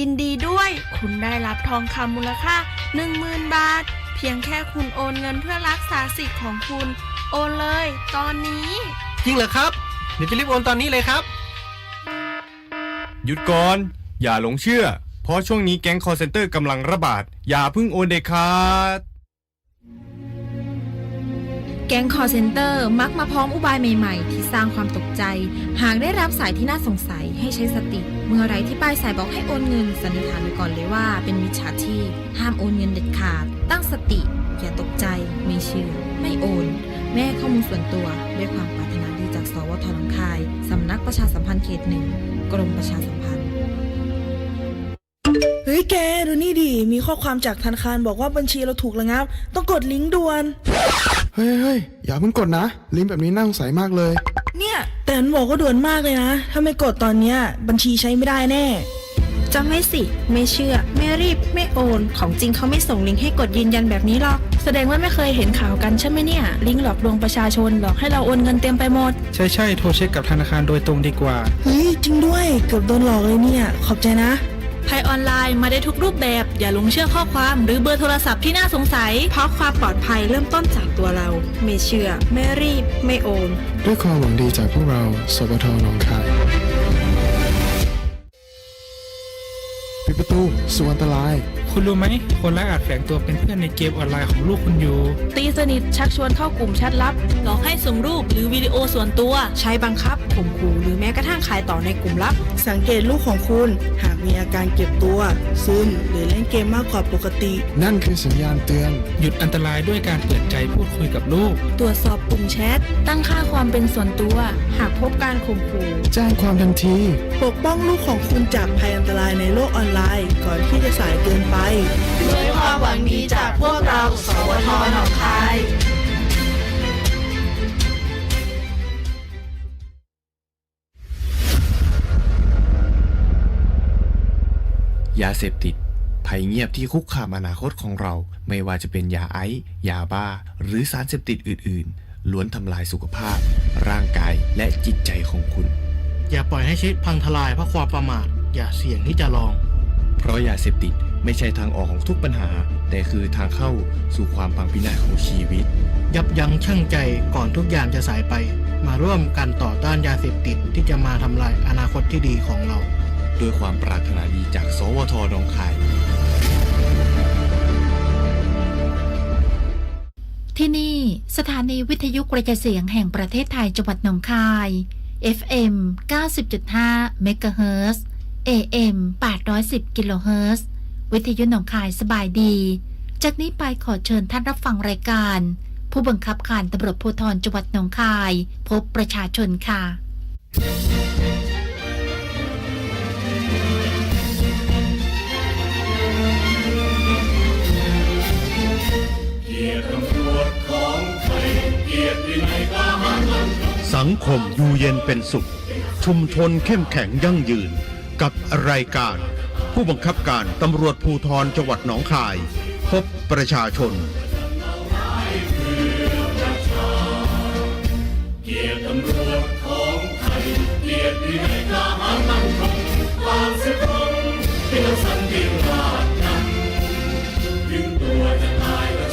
ยินดีด้วย คุณได้รับทองคำมูลค่า 10,000 บาท เพียงแค่คุณโอนเงินเพื่อรักษาสิทธิ์ของคุณ โอนเลย ตอนนี้ จริงเหรอครับ เดี๋ยวจะรีบโอนตอนนี้เลยครับ หยุดก่อน อย่าหลงเชื่อ เพราะช่วงนี้แก๊งคอร์เซนเตอร์กำลังระบาด อย่าเพิ่งโอนเด็ดขาด แก๊งคอร์เซนเตอร์มักมาพร้อมอุบายใหม่ ๆ ที่สร้างความตกใจ หากได้รับสายที่น่าสงสัยให้ใช้สติเมื่อไรที่ป้ายสายบอกให้โอนเงินสันนิษฐานไว้ก่อนเลยว่า เป็นมิจฉาชีพห้ามโอนเงินเด็ดขาด ตั้งสติ อย่าตกใจ ไม่เชื่อ ไม่โอน แม่ให้ข้อมูลส่วนตัวด้วยความปรารถนาดีจากสวทหนองคาย สำนักประชาสัมพันธ์เขตหนึ่งกรมประชาสัมพันธ์เฮ้ยแกดูนี่ดิมีข้อความจากธนาคารบอกว่าบัญชีเราถูกระงับ ต้องกดลิงก์ด่วน เฮ้ยเฮ้ยอย่าเพิ่งกดนะ ลิงก์แบบนี้น่าสงสัยมากเลย เนี่ย แต่มันบอกว่าด่วนมากเลยนะ ถ้าไม่กดตอนเนี้ยบัญชีใช้ไม่ได้แน่ จำไว้สิ ไม่เชื่อ ไม่รีบ ไม่โอน ของจริงเขาไม่ส่งลิงก์ให้กดยืนยันแบบนี้หรอก แสดงว่าไม่เคยเห็นข่าวกันใช่ไหมเนี่ย ลิงก์หลอกลวงประชาชนหลอกให้เราโอนเงินเต็มไปหมด ใช่ใช่ๆโทรเช็คกับธนาคารโดยตรงดีกว่า เฮ้ย จริงด้วย เกือบโดนหลอกเลยเนี่ย ขอบใจนะ ภัยออนไลน์มาได้ทุกรูปแบบ อย่าหลงเชื่อข้อความหรือเบอร์โทรศัพท์ที่น่าสงสัย เพราะความปลอดภัยเริ่มต้นจากตัวเรา ไม่เชื่อ ไม่รีบ ไม่โอน ด้วยความหวังดีจากพวกเราสปทหนองคายปิดประตูสู่อันตราย คุณรู้ไหม คนร้ายอาจแฝงตัวเป็นเพื่อนในเกมออนไลน์ของลูกคุณอยู่ ตีสนิทชักชวนเข้ากลุ่มแชทลับ หลอกให้ส่งรูปหรือวิดีโอส่วนตัว ใช้บังคับข่มขู่หรือแม้กระทั่งขายต่อในกลุ่มลับ สังเกตลูกของคุณหากมีอาการเก็บตัว ซึมหรือเล่นเกมมากกว่าปกติ นั่นคือสัญญาณเตือน หยุดอันตรายด้วยการเปิดใจพูดคุยกับลูก ตรวจสอบกลุ่มแชท ตั้งค่าความเป็นส่วนตัว หากพบการข่มขู่แจ้งความทันที ปกป้องลูกของคุณจากภัยอันตรายในโลกออนไลน์ ก่อนที่จะสายเกินไปด้วยความหวังดีจากพวกเราสวทหนองคายยาเสพติด ภัยเงียบที่คุกคามอนาคตของเรา ไม่ว่าจะเป็นยาไอซ์ยาบ้า หรือสารเสพติดอื่น ๆ ล้วนทำลายสุขภาพ ร่างกายและจิตใจของคุณ อย่าปล่อยให้ชีวิตพังทลายเพราะความประมาท อย่าเสี่ยงที่จะลอง เพราะยาเสพติด ไม่ใช่ทางออกของทุกปัญหา แต่คือทางเข้าสู่ความพังพินาศของชีวิต ยับยั้งชั่งใจก่อนทุกอย่างจะสายไป มาร่วมกันต่อต้านยาเสพติดที่จะมาทำลายอนาคตที่ดีของเรา ด้วยความปรารถนาดีจาก สวทหนองคาย ที่นี่สถานีวิทยุกระจายเสียงแห่งประเทศไทยจังหวัดหนองคาย FM 90.5 MHz AM 810 กิโลเฮิรตซ์ วิทยุหนองคายสบายดี จากนี้ไปขอเชิญท่านรับฟังรายการ ผู้บังคับการตำรวจภูธรจังหวัดหนองคาย พบประชาชนค่ะสังคมอยู่เย็นเป็นสุข ชุมชนเข้มแข็งยั่งยืนกับรายการ ผู้บังคับการตำรวจภูธรจังหวัดหนองคาย พบประชาชน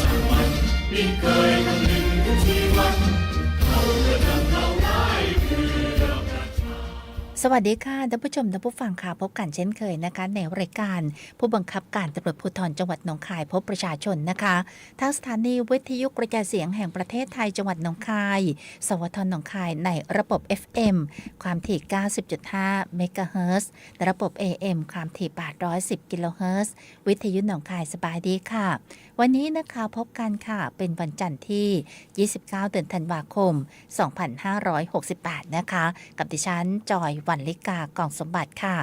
สวั สวัสดีค่ะท่านผู้ชมท่านผู้ฟังค่ะพบกันเช่นเคยนะคะ ในรายการผู้บังคับการตำรวจภูธรจังหวัดหนองคายพบประชาชนนะคะทางสถานีวิทยุกระจายเสียงแห่งประเทศไทยจังหวัดหนองคาย สวทหนองคายในระบบ FM ความถี่ 90.5เมกะเฮิรตซ์และระบบ AM ความถี่ 810 กิโลเฮิรตซ์วิทยุหนองคายสบายดีค่ะ วันนี้นะคะพบกันค่ะเป็นวันจันทร์ที่ 29เดือนธันวาคม 2568 นะคะ กับดิฉันจอยวันลิกากองสมบัติค่ะ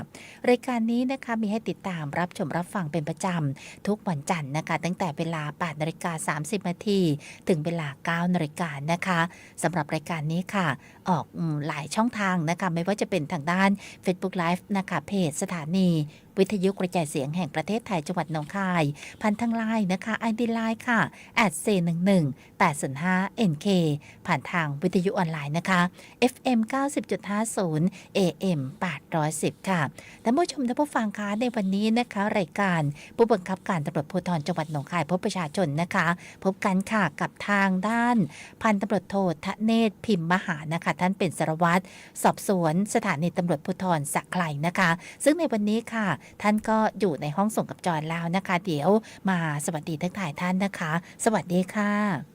รายการนี้นะคะมีให้ติดตามรับชมรับฟังเป็นประจำทุกวันจันทร์นะคะ ตั้งแต่เวลา 8นาฬิกา 30 นาทีถึงเวลา 9นาฬิกานะคะสำหรับรายการนี้ค่ะ ออกหลายช่องทางนะคะ ไม่ว่าจะเป็นทางด้าน Facebook Live นะคะเพจสถานี วิทยุกระจายเสียงแห่งประเทศไทยจังหวัดหนองคาย พันทางไลน์นะคะ ID ไลน์ค่ะ at c 1 1 8 0 5 NK ผ่านทางวิทยุออนไลน์นะคะ FM 90.50 AM 810 ค่ะท่านผู้ชมท่านผู้ฟังคะในวันนี้นะคะ รายการผู้บังคับการตำรวจภูธรจังหวัดหนองคาย พบประชาชนนะคะ พบกันค่ะกับทางด้าน พันตำรวจโททะเนศพิมพ์มหานะคะ ท่านเป็นสารวัตรสอบสวนสถานีตำรวจภูธรสักไคลนะคะ ซึ่งในวันนี้ค่ะท่านก็อยู่ในห้องส่งกับจอนแล้วนะคะ เดี๋ยวมาสวัสดีทักทายท่านนะคะ สวัสดีค่ะ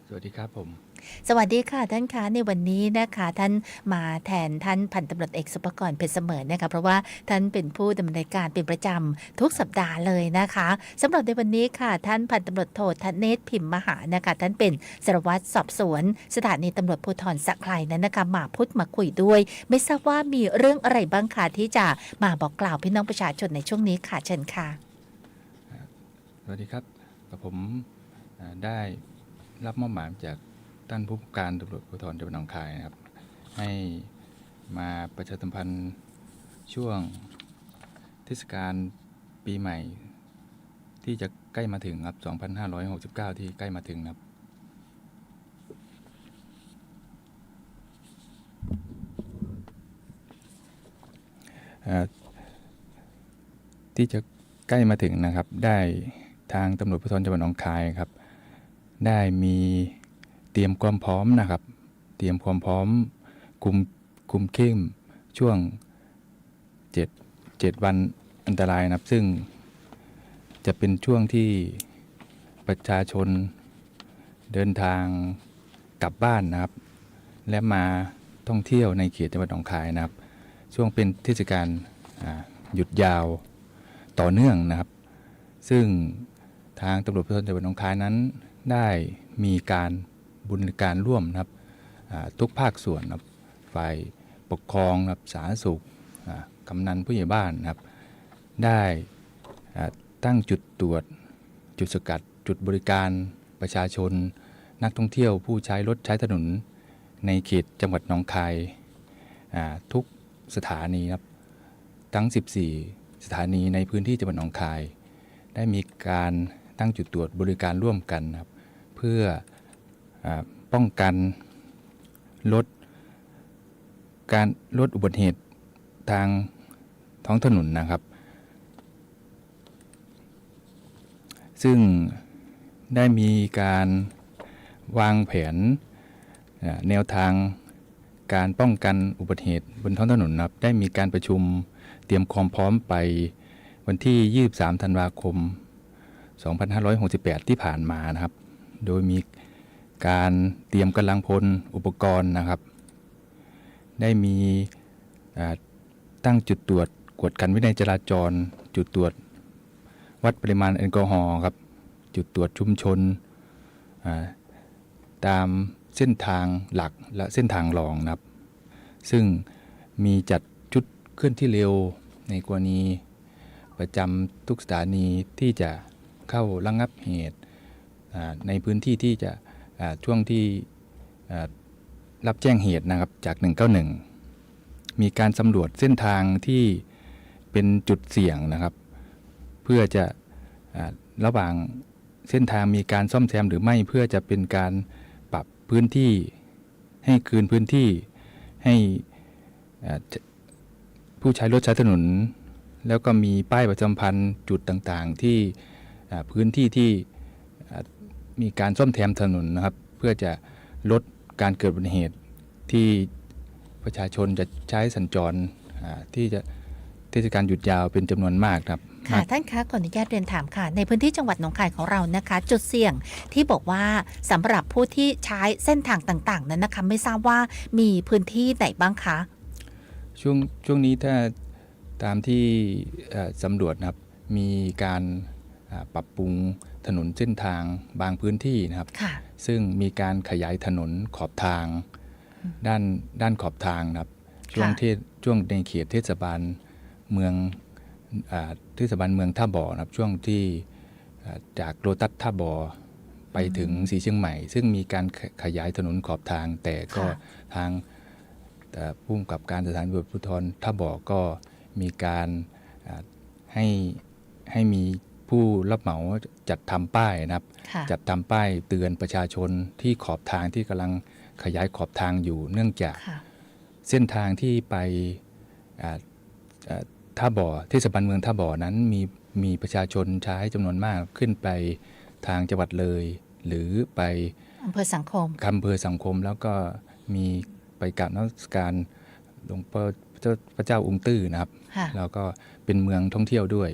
สวัสดีครับผม สวัสดีค่ะท่านคะในวันนี้นะคะท่านมาแทนท่านพันตำรวจเอกสุภกรเพชรเสมอนะคะเพราะว่าท่านเป็นผู้ดำเนินการเป็นประจำทุกสัปดาห์เลยนะคะสำหรับในวันนี้ค่ะท่านพันตำรวจโททเนศพิมพ์มหานะคะท่านเป็นสารวัตรสอบสวน สถานีตำรวจภูธรสักไคลนั้นนะคะมาพูดมาคุยด้วย ไม่ทราบว่ามีเรื่องอะไรบ้างคะที่จะมาบอกกล่าวพี่น้องประชาชนในช่วงนี้ค่ะเชิญค่ะ สวัสดีครับกับผมได้รับมอบหมายจาก ท่านผู้การตำรวจภูธรจังหวัดหนองคายนะครับ ให้มาประชาสัมพันธ์ช่วงเทศกาลปีใหม่ ที่จะใกล้มาถึงครับ 2569 ที่ใกล้มาถึงครับที่จะใกล้มาถึงนะครับ ได้ทางตำรวจภูธรจังหวัดหนองคายครับ ได้มี เตรียมความพร้อมนะครับ เตรียมความพร้อมคุมคุมเข้มช่วงเจ็ดวันอันตรายนะครับ ซึ่งจะเป็นช่วงที่ประชาชนเดินทางกลับบ้านนะครับ และมาท่องเที่ยวในเขตจังหวัดหนองคายนะครับ ช่วงเป็นเทศกาลหยุดยาวต่อเนื่องนะครับ ซึ่งทางตำรวจภูธรจังหวัดหนองคายนั้นได้มีการ บุญการร่วมนะครับทุกภาคส่วนนะครับฝ่ายปกครองนะครับสาธารณสุขกำนันผู้ใหญ่บ้านนะครับ ได้ตั้งจุดตรวจ จุดสกัด จุดบริการประชาชน นักท่องเที่ยวผู้ใช้รถใช้ถนนในเขตจังหวัดหนองคายทุกสถานีครับทั้ง 14 สถานีในพื้นที่จังหวัดหนองคาย ได้มีการตั้งจุดตรวจบริการร่วมกันนะครับ เพื่อ ป้องกันลดการลดอุบัติเหตุทางท้องถนนนะครับ ซึ่งได้มีการวางแผนแนวทางการป้องกันอุบัติเหตุบนท้องถนนนะครับ ได้มีการประชุมเตรียมความพร้อมไปวันที่ 23 ธันวาคม 2568 ที่ผ่านมานะครับ โดยมี การเตรียมกำลังพลอุปกรณ์นะครับ ได้มีตั้งจุดตรวจกวดขันวินัยจราจร จุดตรวจ วัดปริมาณแอลกอฮอล์ครับ จุดตรวจชุมชน ตามเส้นทางหลักและเส้นทางรองนะครับ ซึ่งมีจัดชุดเคลื่อนที่เร็วในกรณี ประจำทุกสถานีที่จะเข้าระงงับเหตุในพื้นที่ที่จะ ช่วงที่รับแจ้งเหตุนะครับจาก 191 มีการสำรวจเส้นทางที่เป็นจุดเสี่ยงนะครับ เพื่อจะอ่าระหว่างเส้นทางมีการซ่อมแซมหรือไม่เพื่อจะเป็นการปรับพื้นที่ให้คืนพื้นที่ให้ผู้ใช้รถใช้ถนน แล้วก็มีป้ายประจำพันธ์จุดต่างๆ ที่พื้นที่ที่ มีการซ่อมแซมถนนนะครับ เพื่อจะลดการเกิดอุบัติเหตุที่ประชาชนจะใช้สัญจรอ่าที่จะเทศกาลหยุดยาวเป็นจำนวนมากครับ ค่ะท่านคะขออนุญาตเรียนถามค่ะ ในพื้นที่จังหวัดหนองคายของเรานะคะ จุดเสี่ยงที่บอกว่าสำหรับผู้ที่ใช้เส้นทางต่างๆ นั้นนะคะไม่ทราบว่ามีพื้นที่ไหนบ้างคะ ช่วงช่วงนี้ถ้าตามที่เอ่อสำรวจนะครับมีการอ่าปรับปรุง ถนนเส้นทางบางพื้นที่นะครับค่ะซึ่งมีการขยายถนนขอบทางด้านด้านขอบทางนะครับช่วงเทศช่วงในเขตเทศบาลเมืองอาเทศบาลเมืองท่าบ่อนะครับช่วงที่อ่าจากโลตัสท่าบ่อไปถึงสีเชียงใหม่ ซึ่งมีการขขยายถนนขอบทาง แต่ก็ค่ะทางเอ่อผู้กำกับการสถานีตำรวจภูธรท่าบ่อก็มีการอ่าให้ให้มี ผู้รับเหมาจัดทำป้ายนะครับค่ะจัดทำป้ายเตือนประชาชนที่ขอบทางที่กำลังขยายขอบทางอยู่ เนื่องจากค่ะเส้นทางที่ไปอ่าอ่าท่าบ่อเทศบาลเมืองท่าบ่อนั้นมีมีประชาชนใช้จำนวนมากขึ้นไปทางจังหวัดเลย หรือไปอำเภอสังคมคำเภอสังคมแล้วก็มีไปกราบนมัสการหลวงพ่อเจ้าพระเจ้าองค์ตื้อนะครับค่ะแล้วก็เป็นเมืองท่องเที่ยวด้วย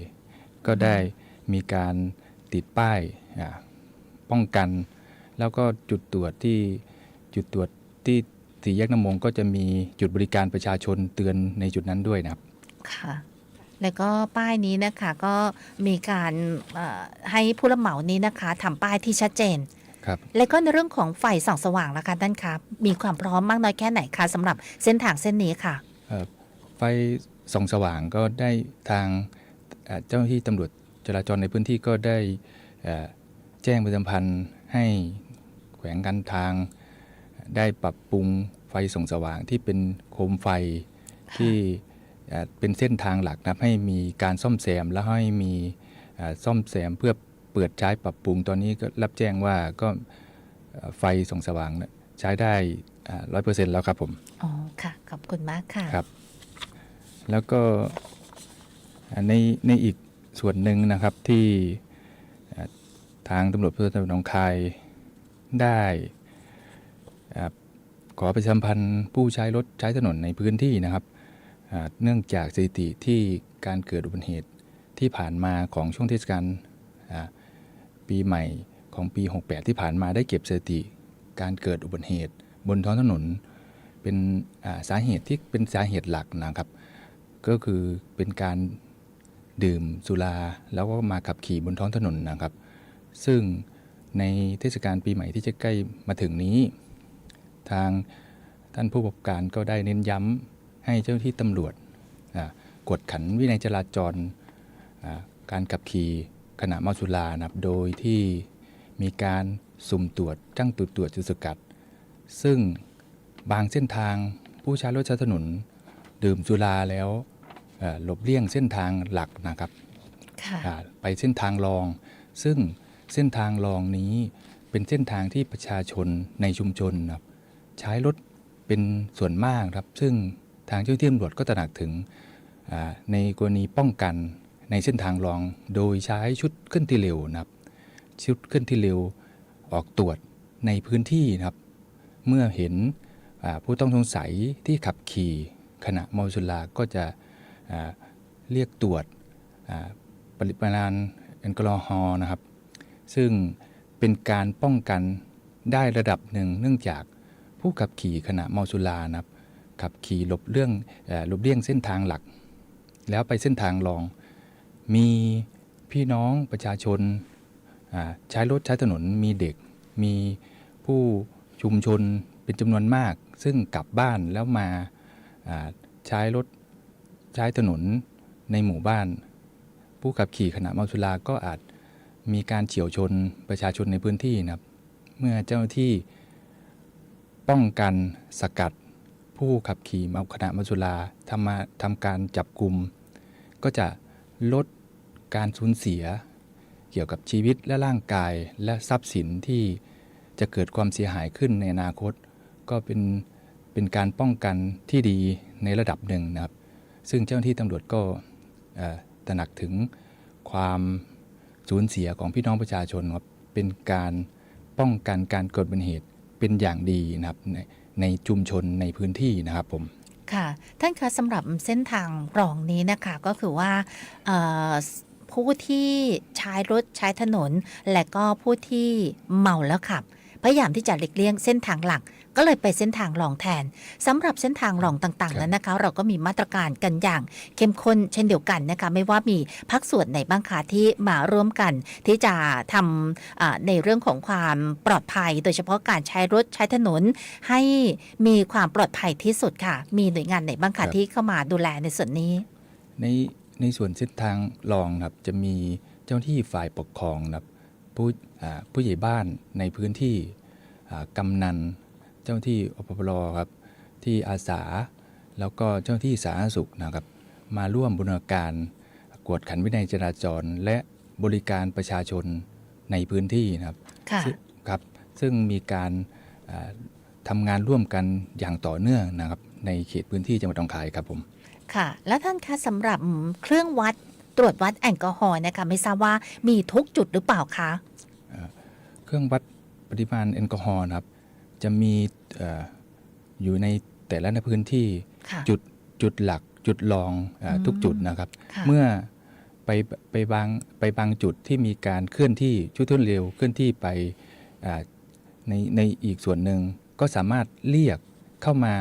ก็ได้ มีการติดป้ายอ่าป้องกัน แล้วก็จุดตรวจที่จุดตรวจที่สี่แยกน้ำมงก็จะมีจุดบริการประชาชนเตือนในจุดนั้นด้วยนะครับ ค่ะ แล้วก็ป้ายนี้นะคะก็มีการเอ่อให้ผู้รับเหมานี้นะคะทำป้ายที่ชัดเจนครับแล้วก็ในเรื่องของไฟส่องสว่างล่ะคะท่านคะมีความพร้อมมากน้อยแค่ไหนคะสำหรับเส้นทางเส้นนี้ค่ะเอ่อไฟส่องสว่างก็ได้ทางเอ่อเจ้าหน้าที่ตำรวจ จราจรในพื้นที่ก็ได้เอ่อแจ้งประชาสัมพันธ์ให้แขวงการทาง ได้ปรับปรุงไฟส่องสว่างที่เป็นโคมไฟที่เอ่อเป็นเส้นทางหลักนะครับให้มีการซ่อมแซมและให้มีเอ่อซ่อมแซมเพื่อเปิดใช้ปรับปรุงตอนนี้ก็รับแจ้งว่าก็เอ่อไฟส่องสว่างเนี่ยใช้ได้ร้อยเปอร์เซ็นต์แล้วครับผม อ๋อ ค่ะ ขอบคุณมากค่ะ ครับ แล้วก็อ่าในในอีก ส่วนหนึ่งนะครับที่ทางตำรวจภูธรจังหวัดหนองคายได้ขอประชาสัมพันธ์ผู้ใช้รถใช้ถนนในพื้นที่นะครับ เนื่องจากสถิติที่การเกิดอุบัติเหตุที่ผ่านมาของช่วงเทศกาลปีใหม่ของปี 68 ที่ผ่านมาได้เก็บสถิติการเกิดอุบัติเหตุบนท้องถนน เป็นสาเหตุที่เป็นสาเหตุหลักนะครับ ก็คือเป็นการ ดื่มสุราแล้วก็มาขับขี่บนท้องถนนนะครับ ซึ่งในเทศกาลปีใหม่ที่จะใกล้มาถึงนี้ ทางท่านผู้ประกอบการก็ได้เน้นย้ำให้เจ้าหน้าที่ตำรวจกวดขันวินัยจราจรการขับขี่ขณะเมาสุรานะครับโดยที่มีการสุ่มตรวจจ้างตรวจตรวจจุดสกัด ซึ่งบางเส้นทางผู้ใช้รถใช้ถนนดื่มสุราแล้ว หลบเลี่ยงเส้นทางหลักนะครับค่ะอ่าไปเส้นทางรอง ซึ่งเส้นทางรองนี้เป็นเส้นทางที่ประชาชนในชุมชนนะครับใช้รถเป็นส่วนมากครับ ซึ่งทางเจ้าหน้าที่ตำรวจก็ตระหนักถึงอ่าในกรณีป้องกันในเส้นทางรองโดยใช้ชุดเคลื่อนที่เร็วนะครับ ชุดเคลื่อนที่เร็วออกตรวจในพื้นที่นะครับ เมื่อเห็นอ่าผู้ต้องสงสัยที่ขับขี่ขณะเมาสุราก็จะอ่า เรียกตรวจปริมาณแอลกอฮอล์นะครับ ซึ่งเป็นการป้องกันได้ระดับหนึ่ง เนื่องจากผู้ขับขี่ขณะเมาสุรานะครับ ขับขี่หลบเรื่องหลบเลี่ยงเส้นทางหลัก แล้วไปเส้นทางรอง มีพี่น้องประชาชนใช้รถใช้ถนนมีเด็ก มีผู้ชุมชนเป็นจำนวนมาก ซึ่งกลับบ้านแล้วมาใช้รถ ใช้ถนนในหมู่บ้าน ผู้ขับขี่ขณะเมาสุราก็อาจมีการเฉียวชนประชาชนในพื้นที่นะครับ เมื่อเจ้าหน้าที่ป้องกันสกัด ผู้ขับขี่เมาขณะเมาสุราทำมาทำการจับกลุ่มก็จะลดการสูญเสีย เกี่ยวกับชีวิตและร่างกายและทรัพย์สินที่จะเกิดความเสียหายขึ้นในอนาคต ก็เป็นเป็นการป้องกันที่ดีในระดับหนึ่งนะครับ ซึ่งเจ้าหน้าที่ตำรวจก็ตระหนักถึงความสูญเสียของพี่น้องประชาชนครับเป็นการป้องกันการเกิดบัติเหตุเป็นอย่างดีนะครับในในชุมชนในพื้นที่นะครับผมค่ะ ท่านคะสำหรับเส้นทางรองนี้นะคะก็คือว่าผู้ที่ใช้รถใช้ถนน และก็ผู้ที่เมาแล้วขับ พยายามที่จะหลีกเลี่ยงเส้นทางหลัก ก็เลยไปเส้นทางรองแทนสำหรับเส้นทางรองต่างครับๆนั้นนะคะ เราก็มีมาตรการกันอย่างเข้มข้นเช่นเดียวกันนะคะ ไม่ว่ามีพักส่วนไหนบ้างคะที่มาร่วมกัน ที่จะทำอ่าในเรื่องของความปลอดภัย โดยเฉพาะการใช้รถใช้ถนน ให้มีความปลอดภัยที่สุดค่ะ มีหน่วยงานไหนบ้างครัคะบที่เข้ามาดูแลในส่วนนี้ ในในส่วนเส้นทางรองนะครับจะมีเจ้าหน้าที่ฝ่ายปกครองนะครับผู้อ่าผู้ใหญ่บ้านในพื้นที่อ่ากำนัน เจ้าหน้าที่อปพลครับที่อาสา แล้วก็เจ้าหน้าที่สาธารณสุขนะครับ มาร่วมบูรณาการกวดขันวินัยจราจร และบริการประชาชนในพื้นที่นะครับค่ะซึ่งครับ ซึ่งมีการอ่าทำงานร่วมกันอย่างต่อเนื่องนะครับ ในเขตพื้นที่จังหวัดหนองคายครับผมค่ะ แล้วท่านคะสำหรับอืมเครื่องวัดตรวจวัดแอลกอฮอล์นะคะไม่ทราบว่ามีทุกจุดหรือเปล่าคะเครื่องวัดปริมาณแอลกอฮอล์นะครับ จะมีเอออยู่ในแต่ละพื้นที่ค่ะจุดจุดหลักจุดรองเอออมทุกจุดนะครับค่ะเมื่อไปไปบางไปบางจุดที่มีการเคลื่อนที่ชุดทุนเร็วเคลื่อนที่ไปอ่าในในอีกส่วนหนึ่งก็สามารถเรียกเข้ามา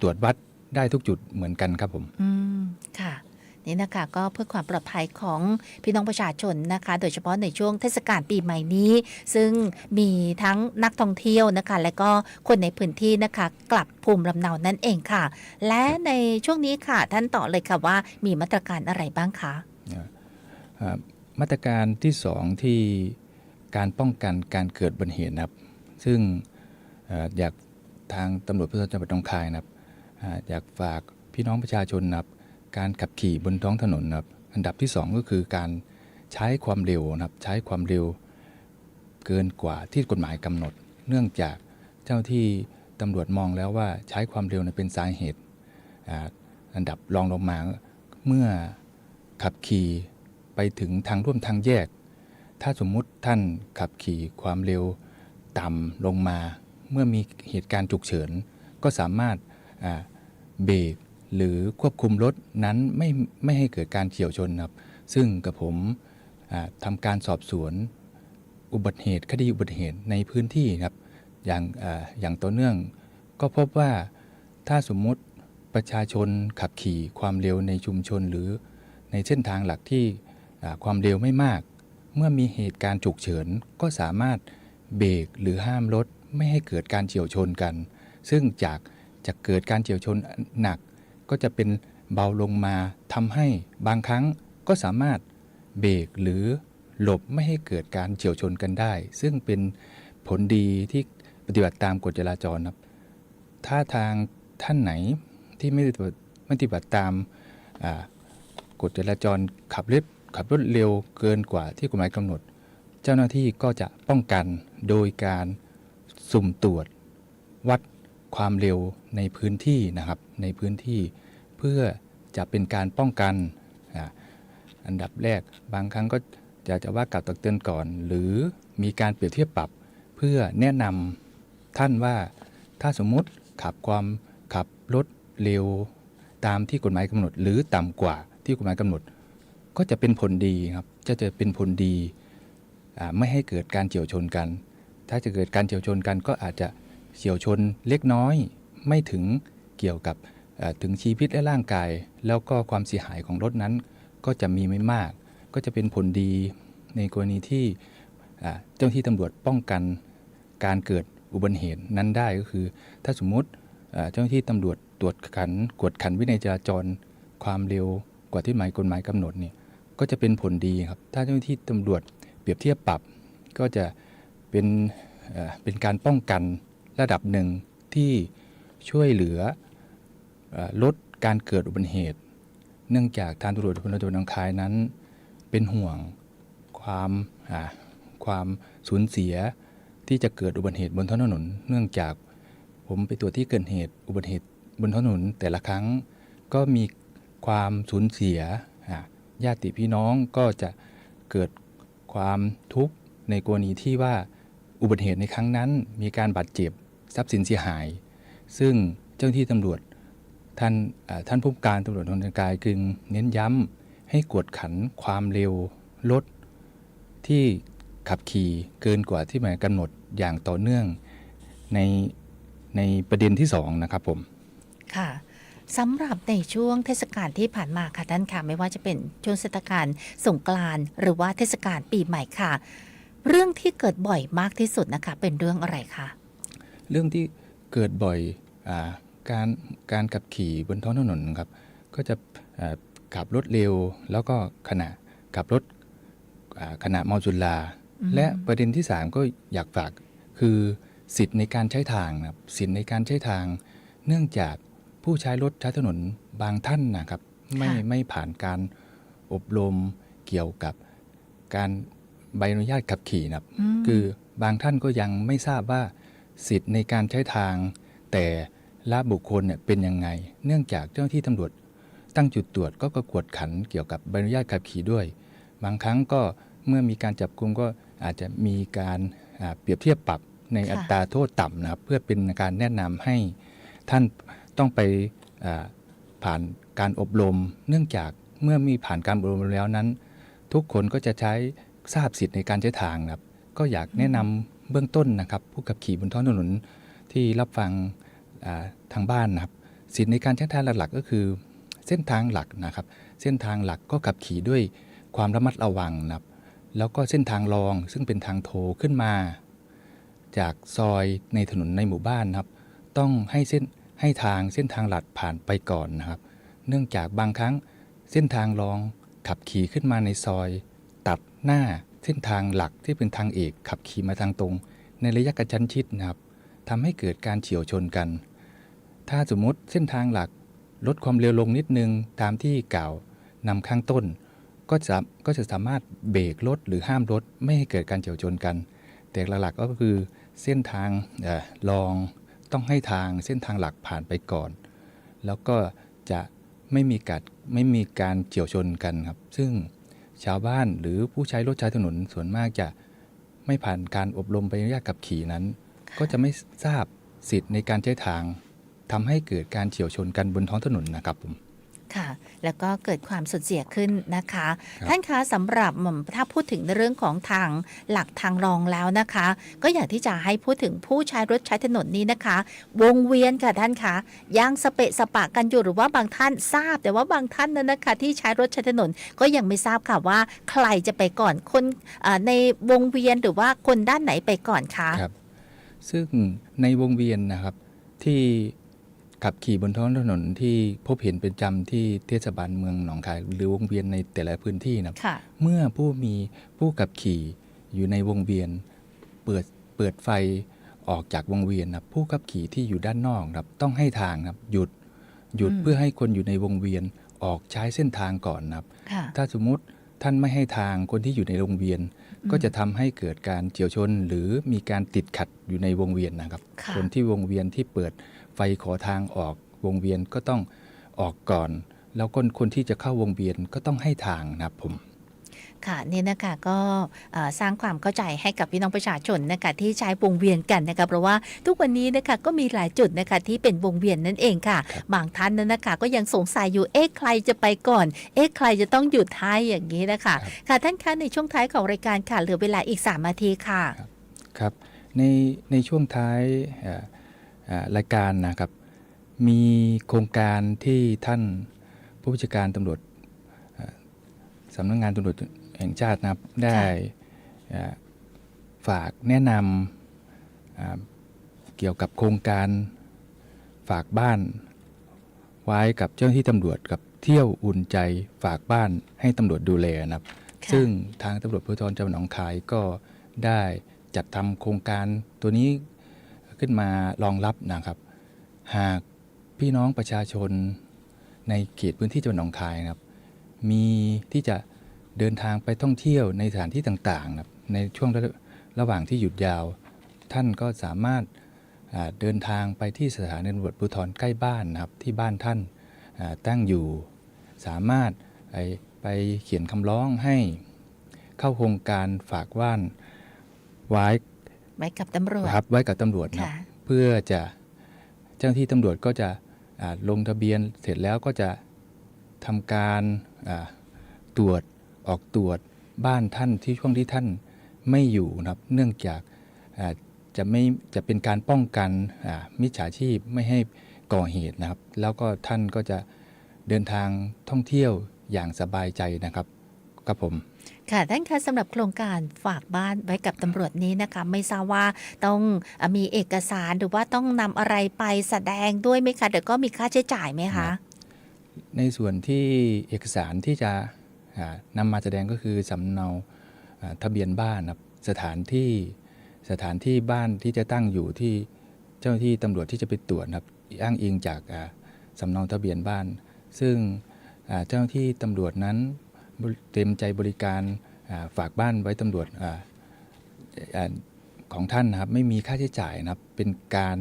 ตรวจวัดได้ทุกจุดเหมือนกันครับผม อืม ค่ะ นี่นะคะก็เพื่อความปลอดภัยของพี่น้องประชาชนนะคะ โดยเฉพาะในช่วงเทศกาลปีใหม่นี้ ซึ่งมีทั้งนักท่องเที่ยวนะคะ และก็คนในพื้นที่นะคะกลับภูมิลำเนานั่นเองค่ะ และในช่วงนี้ค่ะท่านต่อเลยค่ะว่ามีมาตรการอะไรบ้างคะมาตรการที่สองที่การป้องกันการเกิดอุบัติเหตุนะครับ ซึ่งอยากทางตำรวจภูธรจังหวัดหนองคายนะครับอ่าอยากฝากพี่น้องประชาชนนะครับ การขับขี่บนท้องถนนครับอันดับที่สองก็คือการใช้ความเร็วนะครับใช้ความเร็วเกินกว่าที่กฎหมายกำหนด เนื่องจากเจ้าที่ตำรวจมองแล้วว่าใช้ความเร็วเป็นสาเหตุอันดับรองลงมาเมื่อขับขี่ไปถึงทางร่วมทางแยก ถ้าสมมุติท่านขับขี่ความเร็วต่ำลงมา เมื่อมีเหตุการณ์ฉุกเฉิน ก็สามารถเบรก หรือควบคุมรถนั้นไม่ไม่ให้เกิดการเฉียวชนครับ ซึ่งกับผมอ่าทำการสอบสวนอุบัติเหตุคดีอุบัติเหตุในพื้นที่ครับอย่างออย่างต่อเนื่อง ก็พบว่าถ้าสมมุติประชาชนขับขี่ความเร็วในชุมชนหรือในเส้นทางหลักที่ความเร็วไม่มาก เมื่อมีเหตุการณ์ฉุกเฉินก็สามารถเบรกหรือห้ามรถไม่ให้เกิดการเฉียวชนกัน ซึ่งจากจะเกิดการเฉียวชนหนัก ก็จะเป็นเบาลงมาทำให้บางครั้งก็สามารถเบรกหรือหลบไม่ให้เกิดการเฉียวชนกันได้ ซึ่งเป็นผลดีที่ปฏิบัติตามกฎจราจรครับ ถ้าทางท่านไหนที่ไม่ได้ปฏิบัติไม่ปฏิบัติตามกฎจราจรขับรถขับรถเร็วเกินกว่าที่กฎหมายกำหนด เจ้าหน้าที่ก็จะป้องกันโดยการสุ่มตรวจ วัดความเร็วในพื้นที่นะครับในพื้นที่ เพื่อจะเป็นการป้องกันอันดับแรกบางครั้งก็จะจะว่ากล่าวตักเตือนก่อน หรือมีการเปรียบเทียบปรับ เพื่อแนะนำท่านว่าถ้าสมมุติขับความขับรถเร็วตามที่กฎหมายกำหนด หรือต่ำกว่าที่กฎหมายกำหนด ก็จะเป็นผลดีครับจะจะเป็นผลดีไม่ให้เกิดการเฉียวชนกัน ถ้าจะเกิดการเฉียวชนกันก็อาจจะเฉียวชนเล็กน้อยไม่ถึงเกี่ยวกับ ถึงชีวิตและร่างกาย แล้วก็ความเสียหายของรถนั้นก็จะมีไม่มาก ก็จะเป็นผลดีในกรณีที่เจ้าหน้าที่ตำรวจป้องกันการเกิดอุบัติเหตุนั้นได้ก็คือ ถ้าสมมุติเจ้าหน้าที่ตำรวจตรวจขันกวดขันวินัยจราจรความเร็วกว่าที่หมายกฎหมายกำหนดเนี่ยก็จะเป็นผลดีครับ ถ้าเจ้าหน้าที่ตำรวจเปรียบเทียบปรับ ก็จะเป็นเป็นการป้องกันระดับหนึ่งที่ช่วยเหลือ ลดการเกิดอุบัติเหตุ เนื่องจากทางตำรวจพลตำรวจหนองคายนั้น เป็นห่วงความความสูญเสียที่จะเกิดอุบัติเหตุบนท้องถนน เนื่องจากผมไปตรวจที่เกิดเหตุอุบัติเหตุบนท้องถนนแต่ละครั้งก็มีความสูญเสียญาติพี่น้องก็จะเกิดความทุกข์ในกรณีที่ว่าอุบัติเหตุในครั้งนั้น มีการบาดเจ็บทรัพย์สินเสียหาย ซึ่งเจ้าหน้าที่ตำรวจ ท่านอ่าท่านผู้การตำรวจนนทกายจึงเน้นย้ำให้กวดขันความเร็วรถที่ขับขี่เกินกว่าที่หมายกำหนดอย่างต่อเนื่องในในประเด็นที่สองนะครับผมค่ะสำหรับในช่วงเทศกาลที่ผ่านมาค่ะท่านค่ะ ไม่ว่าจะเป็นช่วงเทศกาลสงกรานต์หรือว่าเทศกาลปีใหม่ค่ะ เรื่องที่เกิดบ่อยมากที่สุดนะคะ เป็นเรื่องอะไรคะเรื่องที่เกิดบ่อยอา การการขับขี่บนท้องถนนครับก็จะอ่าขับรถเร็ว แล้วก็ขณะขับรถอ่าขณะเมาสุราอืมและประเด็นที่ 3 ก็อยากฝากคือสิทธิ์ในการใช้ทางนะครับสิทธิ์ในการใช้ทาง เนื่องจากผู้ใช้รถใช้ถนนบางท่านนะครับ ไม่ไม่ผ่านการอบรมเกี่ยวกับการใบอนุญาตขับขี่นะครับอืมคือบางท่านก็ยังไม่ทราบว่าสิทธิ์ในการใช้ทาง แต่ ละบุคคลเนี่ยเป็นยังไง เนื่องจากเจ้าหน้าที่ตำรวจ ตั้งจุดตรวจก็ก็กวดขันเกี่ยวกับใบอนุญาตขับขี่ด้วย บางครั้งก็เมื่อมีการจับกลุมก็อาจจะมีการเปรียบเทียบปรับในอัตราโทษต่ำนะครับเพื่อเป็นการแนะนำให้ท่านต้องไปผ่านการอบรม เนื่องจากเมื่อมีผ่านการอบรมแล้วนั้น ทุกคนก็จะใช้ทราบสิทธิ์ในการใช้ทางนะครับ ก็อยากแนะนำเบื้องต้นนะครับ ผู้ขับขี่บนท้องถนนที่รับฟัง ทางบ้านนะครับ สิทธิ์ในการใช้ทางหลักๆก็คือเส้นทางหลักนะครับ เส้นทางหลักก็ขับขี่ด้วยความระมัดระวังนะครับ แล้วก็เส้นทางรองซึ่งเป็นทางโทขึ้นมา จากซอยในถนนในหมู่บ้านนะครับ ต้องให้เส้นให้ทางเส้นทางหลักผ่านไปก่อนนะครับ เนื่องจากบางครั้งเส้นทางรองขับขี่ขึ้นมาในซอย ตัดหน้าเส้นทางหลักที่เป็นทางเอกขับขี่มาทางตรง ในระยะกระชั้นชิดนะครับทำให้เกิดการเฉียวชนกัน ถ้าสมมติเส้นทางหลักลดความเร็วลงนิดนึงตามที่กล่าวนำข้างต้น ก็จะก็จะสามารถเบรกรถหรือห้ามรถไม่ให้เกิดการเฉียวชนกัน แต่หลักๆก็คือเส้นทางออรองต้องให้ทางเส้นทางหลักผ่านไปก่อน แล้วก็จะไม่มีการไม่มีการเฉียวชนกันครับ ซึ่งชาวบ้านหรือผู้ใช้รถใช้ถนนส่วนมากจะไม่ผ่านการอบรมใบอนุญาตขับขี่นั้น ก็จะไม่ทราบสิทธิ์ในการใช้ทาง ทำให้เกิดการเฉียวชนกันบนท้องถนนนะครับผมค่ะแล้วก็เกิดความสูญเสียขึ้นนะคะครับท่านคะสำหรับอืมถ้าพูดถึงในเรื่องของทางหลักทางรองแล้วนะคะ ก็อยากที่จะให้พูดถึงผู้ใช้รถใช้ถนนนี้นะคะ วงเวียนค่ะท่านคะยังสเปะสปะกันอยู่หรือว่าบางท่านทราบ แต่ว่าบางท่านนั้นนะคะ ที่ใช้รถใช้ถนนก็ยังไม่ทราบค่ะว่าใครจะไปก่อนคนอ่าในวงเวียนหรือว่าคนด้านไหนไปก่อนคะครับซึ่งในวงเวียนนะครับที่ ขับขี่บนท้องถนนที่พบเห็นเป็นจำที่เทศบาลเมืองหนองคาย หรือวงเวียนในแต่ละพื้นที่นะครับค่ะ เมื่อผู้มีผู้ขับขี่อยู่ในวงเวียน เปิดเปิดไฟออกจากวงเวียนนะครับผู้ขับขี่ที่อยู่ด้านนอกนะครับต้องให้ทางนะครับหยุดหยุดอืม เพื่อให้คนอยู่ในวงเวียนออกใช้เส้นทางก่อนนะครับ ค่ะ ถ้าสมมุติท่านไม่ให้ทางคนที่อยู่ในวงเวียนก็จะทำให้เกิดการเฉียวชน หรือมีการติดขัดอยู่ในวงเวียนนะครับค่ะคนที่วงเวียนที่เปิด ไฟขอทางออกวงเวียนก็ต้องออกก่อน แล้วคนคนที่จะเข้าวงเวียนก็ต้องให้ทางนะครับผมค่ะนี่นะคะก็เอ่อสร้างความเข้าใจให้กับพี่น้องประชาชนนะคะที่ใช้วงเวียนกันนะคะเพราะว่าทุกวันนี้นะคะก็มีหลายจุดนะคะที่เป็นวงเวียนนั่นเองค่ะ บางท่านนั้นนะคะก็ยังสงสัยอยู่เอ๊ะใครจะไปก่อน เอ๊ะใครจะต้องหยุดท้ายอย่างนี้นะคะครับค่ะท่านคะในช่วงท้ายของรายการค่ะเหลือเวลาอีก3นาทีค่ะครับในในช่วงท้ายเอ่อเอ่อ รายการนะครับ มีโครงการที่ท่านผู้บัญชาการตำรวจเอ่อสำนักงานตำรวจแห่งชาตินะครับได้เอ่อฝากแนะนำอ่าเกี่ยวกับโครงการฝากบ้าน ไว้กับเจ้าหน้าที่ตำรวจกับเที่ยวอุ่นใจฝากบ้านให้ตำรวจดูแลนะครับค่ะซึ่งทางตำรวจภูธรจังหวัดหนองคายก็ได้จัดทำโครงการตัวนี้ ขึ้นมารองรับนะครับ หากพี่น้องประชาชนในเขตพื้นที่จังหวัดหนองคายนะครับ มีที่จะเดินทางไปท่องเที่ยวในสถานที่ต่างๆนะครับในช่วงระระหว่างที่หยุดยาว ท่านก็สามารถาเดินทางไปที่สถานีตำรวจภูธรใกล้บ้านนะครับที่บ้านท่านาตั้งอยู่ สามารถไปไปเขียนคำร้องให้เข้าโครงการฝากว่านไว้ ไว้กับตำรวจครับไว้กับตำรวจนะค่ะเพื่อจะเจ้าหน้าที่ตำรวจก็จะอ่าลงทะเบียนเสร็จแล้วก็จะทำการอ่าตรวจออกตรวจบ้านท่านที่ช่วงที่ท่านไม่อยู่นะครับ เนื่องจากอ่าจะไม่จะเป็นการป้องกันอ่ามิจฉาชีพไม่ให้ก่อเหตุนะครับ แล้วก็ท่านก็จะเดินทางท่องเที่ยวอย่างสบายใจนะครับครับผม ค่ะท่านคะสำหรับโครงการฝากบ้านไว้กับตำรวจนี้นะคะ ไม่ทราบว่าต้องมีเอกสารหรือว่าต้องนำอะไรไปแสดงด้วยไหมคะเดี๋ยวก็มีค่าใช้จ่ายไหมคะในส่วนที่เอกสารที่จะนำมาแสดงก็คือสำเนาทะเบียนบ้านนะครับสถานที่สถานที่บ้านที่จะตั้งอยู่ที่เจ้าหน้าที่ตำรวจที่จะไปตรวจนะครับอ้างอิงจากสำเนาทะเบียนบ้าน ซึ่งเจ้าหน้าที่ตำรวจนั้น เต็มใจบริการฝากบ้านไว้ตำรวจของท่านนะครับไม่มีค่าใช้จ่ายนะครับเป็นการ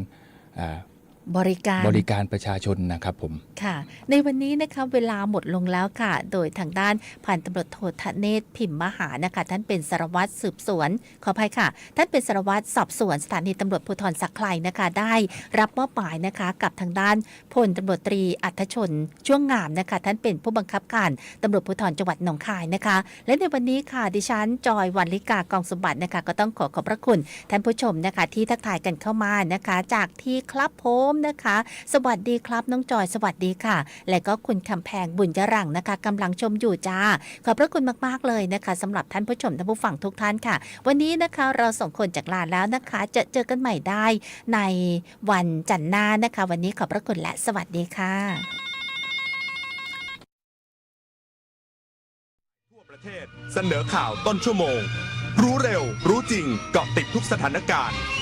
บริการบริการประชาชนนะครับผมค่ะ ในวันนี้นะคะเวลาหมดลงแล้วค่ะ โดยทางด้านพันตำรวจโทธเนศพิมพ์มหานะคะ ท่านเป็นสารวัตรสืบสวน ขออภัยค่ะ ท่านเป็นสารวัตรสอบสวนสถานีตำรวจภูธรสักไคลนะคะ ได้รับมอบหมายนะคะ กับทางด้านพลตำรวจตรีอัธชนช่วงงามนะคะ ท่านเป็นผู้บังคับการตำรวจภูธรจังหวัดหนองคายนะคะ และในวันนี้ค่ะดิฉันจอยวันลิกากองสมบัตินะคะ ก็ต้องขอขอบพระคุณท่านผู้ชมนะคะ ที่ทักทายกันเข้ามานะคะ จากที่ครับผมนะคะ สวัสดีครับน้องจอยสวัสดีค่ะ และก็คุณคำแพงบุญยรังนะคะกำลังชมอยู่จ้า ขอบพระคุณมากๆเลยนะคะสำหรับท่านผู้ชมท่านผู้ฟังทุกท่านค่ะ วันนี้นะคะเราส่งคนจากลาแล้วนะคะ จะเจอกันใหม่ได้ในวันจันทร์หน้านะคะ วันนี้ขอบพระคุณและสวัสดีค่ะ ทั่วประเทศเสนอข่าวต้นชั่วโมง รู้เร็ว รู้จริงเกาะติดทุกสถานการณ์